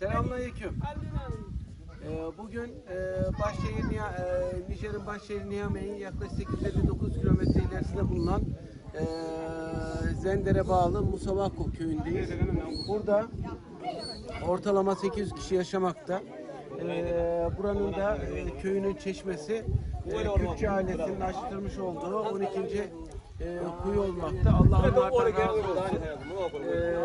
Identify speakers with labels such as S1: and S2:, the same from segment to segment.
S1: Selamünaleyküm. Ee, bugün e, başşehir e, Nijer'in başşehri Niamey'in yaklaşık 859 kilometre ilerisinde bulunan e, Zender'e bağlı Musavako köyündeyiz. Burada ortalama 800 kişi yaşamakta. Ee, buranın da e, köyünün çeşmesi e, Kürtçe ailesinin açtırmış olduğu 12. E, kuyu olmakta. Allah onlardan razı olsun. Şimdi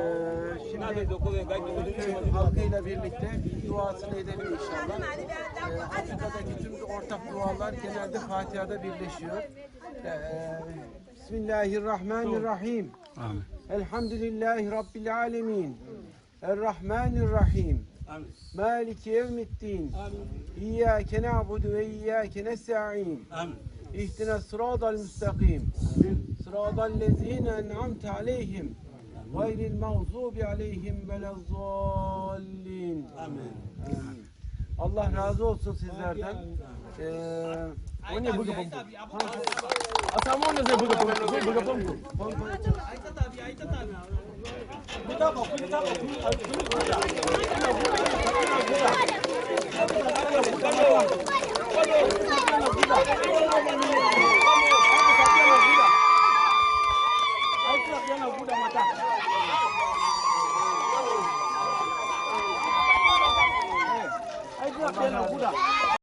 S1: köy halkıyla birlikte duasını edelim inşallah. Ee, Afrika'daki tüm ortak dualar genelde Fatiha'da birleşiyor. Ee, Bismillahirrahmanirrahim. Elhamdülillahi Rabbil alemin. Errahmanirrahim. Maliki yevmiddin. İyyâke na'budu ve iyyâke nesta'in. İhdina sıratal müstakim. Sıratal lezîne en'amte aleyhim. Gayril mağzubi aleyhim velezzallin. Amin. Allah razı olsun sizlerden. Ee, o ne bu kapım?
S2: Asamu ne zai buga famfo? Zai buga famfo.
S1: Allah razı olsun.